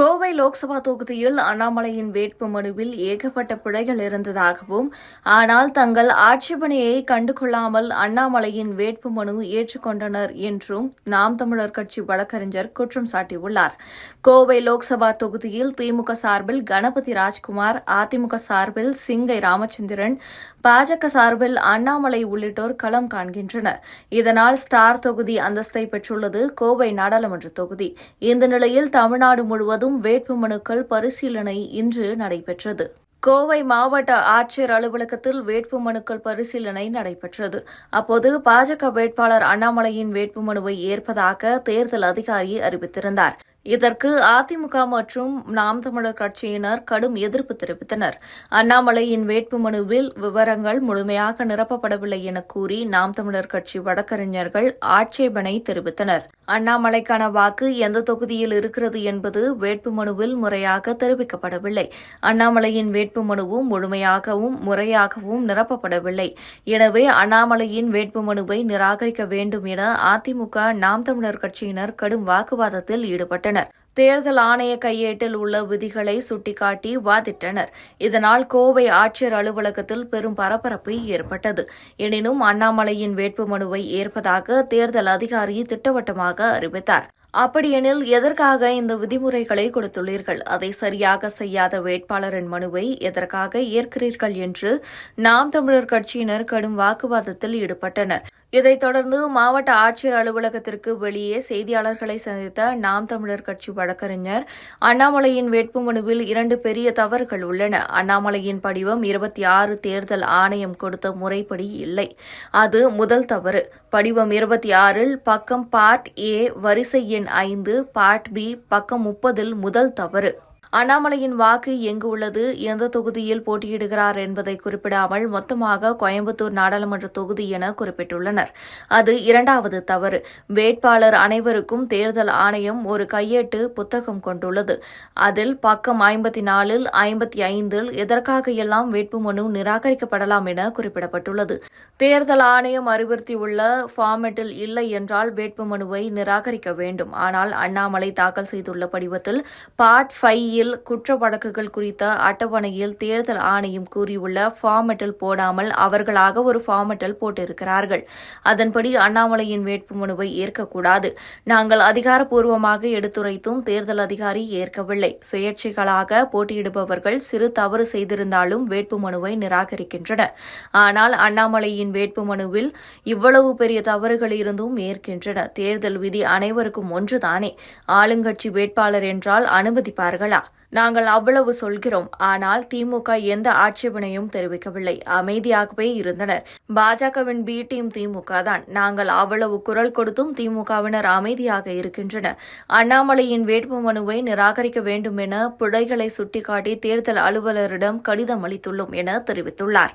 கோவை லோக்சபா தொகுதியில் அண்ணாமலையின் வேட்பு மனுவில் ஏகப்பட்ட பிழைகள் இருந்ததாகவும் ஆனால் தங்கள் ஆட்சேபனையை கண்டுகொள்ளாமல் அண்ணாமலையின் வேட்பு மனு ஏற்றுக்கொண்டனர் என்றும் நாம் தமிழர் கட்சி வழக்கறிஞர் குற்றம் சாட்டியுள்ளார். கோவை லோக்சபா தொகுதியில் திமுக சார்பில் கணபதி ராஜ்குமார் அதிமுக சார்பில் சிங்கை ராமச்சந்திரன் பாஜக சார்பில் அண்ணாமலை உள்ளிட்டோர் களம் காண்கின்றனர். இதனால் ஸ்டார் தொகுதி அந்தஸ்தை பெற்றுள்ளது கோவை நாடாளுமன்ற தொகுதி. இந்த நிலையில் தமிழ்நாடு முழுவதும் வேட்புமனுக்கள் பரிசீலனை இன்று நடைபெற்றது. கோவை மாவட்ட ஆட்சியர் அலுவலகத்தில் வேட்புமனுக்கள் பரிசீலனை நடைபெற்றது. அப்போது பாஜக வேட்பாளர் அண்ணாமலையின் வேட்புமனுவை ஏற்பதாக தேர்தல் அதிகாரி அறிவித்திருந்தார். இதற்கு அதிமுக மற்றும் நாம் தமிழர் கட்சியினர் கடும் எதிர்ப்பு தெரிவித்தனர். அண்ணாமலையின் வேட்புமனுவில் விவரங்கள் முழுமையாக நிரப்பப்படவில்லை என கூறி நாம் தமிழர் கட்சி வழக்கறிஞர்கள் ஆட்சேபனை தெரிவித்தனர். அண்ணாமலைக்கான வாக்கு எந்த தொகுதியில் இருக்கிறது என்பது வேட்புமனுவில் முறையாக தெரிவிக்கப்படவில்லை. அண்ணாமலையின் வேட்புமனுவும் முழுமையாகவும் முறையாகவும் நிரப்பப்படவில்லை. எனவே அண்ணாமலையின் வேட்புமனுவை நிராகரிக்க வேண்டும் என அதிமுக நாம் தமிழர் கட்சியினர் கடும் வாக்குவாதத்தில் ஈடுபட்டனர். தேர்தல் ஆணைய கையேட்டில் உள்ள விதிகளை சுட்டிக்காட்டி வாதிட்டனர். இதனால் கோவை ஆட்சியர் அலுவலகத்தில் பெரும் பரபரப்பு ஏற்பட்டது. எனினும் அண்ணாமலையின் வேட்புமனுவை ஏற்பதாக தேர்தல் அதிகாரி திட்டவட்டமாக அறிவித்தார். அப்படியெனில் எதற்காக இந்த விதிமுறைகளை கொடுத்துள்ளீர்கள்? அதை சரியாக செய்யாத வேட்பாளரின் மனுவை எதற்காக ஏற்கிறீர்கள் என்று நாம் தமிழர் கட்சியினர் கடும் வாக்குவாதத்தில் ஈடுபட்டனர். இதைத் தொடர்ந்து மாவட்ட ஆட்சியர் அலுவலகத்திற்கு வெளியே செய்தியாளர்களை சந்தித்த நாம் தமிழர் கட்சி வழக்கறிஞர் அண்ணாமலையின் வேட்புமனுவில் இரண்டு பெரிய தவறுகள் உள்ளன. அண்ணாமலையின் படிவம் இருபத்தி ஆறு தேர்தல் ஆணையம் கொடுத்த முறைப்படி இல்லை. அது முதல் தவறு. படிவம் இருபத்தி ஆறில் பக்கம் பார்ட் ஏ வரிசை எண் ஐந்து பார்ட் பி பக்கம் முப்பதில் முதல் தவறு. அண்ணாமலையின் வாக்கு எங்கு உள்ளது? எந்த தொகுதியில் போட்டியிடுகிறார் என்பதை குறிப்பிடாமல் மொத்தமாக கோயம்புத்தூர் நாடாளுமன்ற தொகுதி என குறிப்பிட்டுள்ளனர். அது இரண்டாவது தவறு. வேட்பாளர் அனைவருக்கும் தேர்தல் ஆணையம் ஒரு கையேட்டு புத்தகம் கொண்டுள்ளது. அதில் பக்கம் ஐம்பத்தி நாலில் ஐம்பத்தி ஐந்தில் எதற்காக எல்லாம் வேட்புமனு நிராகரிக்கப்படலாம் என குறிப்பிடப்பட்டுள்ளது. தேர்தல் ஆணையம் அறிவுறுத்தியுள்ள ஃபார்மெட்டில் இல்லை என்றால் வேட்புமனுவை நிராகரிக்க வேண்டும். ஆனால் அண்ணாமலை தாக்கல் செய்துள்ள படிவத்தில் பார்ட் ஃபைவ் இல் குற்ற வழக்குகள் குறித்த அட்டவணையில் தேர்தல் ஆணையம் கூறியுள்ள ஃபார்மெட்டில் போடாமல் அவர்களாக ஒரு ஃபார்மெட்டில் போட்டிருக்கிறார்கள். அதன்படி அண்ணாமலையின் வேட்புமனுவை ஏற்கக்கூடாது. நாங்கள் அதிகாரப்பூர்வமாக எடுத்துரைத்தும் தேர்தல் அதிகாரி ஏற்கவில்லை. சுயேட்சைகளாக போட்டியிடுபவர்கள் சிறு தவறு செய்திருந்தாலும் வேட்புமனுவை நிராகரிக்கின்றனர். ஆனால் அண்ணாமலையின் வேட்புமனுவில் இவ்வளவு பெரிய தவறுகள் இருந்தும் ஏற்கின்றன. தேர்தல் விதி அனைவருக்கும் ஒன்றுதானே? ஆளுங்கட்சி வேட்பாளர் என்றால் அனுமதிப்பார்களா? நாங்கள் அவ்வளவு சொல்கிறோம். ஆனால் திமுக எந்த ஆட்சேபனையும் தெரிவிக்கவில்லை. அமைதியாகவே இருந்தனர். பாஜகவின் பி டீம் திமுக தான். நாங்கள் அவ்வளவு குரல் கொடுத்தும் திமுகவினர் அமைதியாக இருக்கின்றனர். அண்ணாமலையின் வேட்புமனுவை நிராகரிக்க வேண்டும் என பிழைகளை சுட்டிக்காட்டி தேர்தல் அலுவலரிடம் கடிதம் அளித்துள்ளோம் என தெரிவித்துள்ளார்.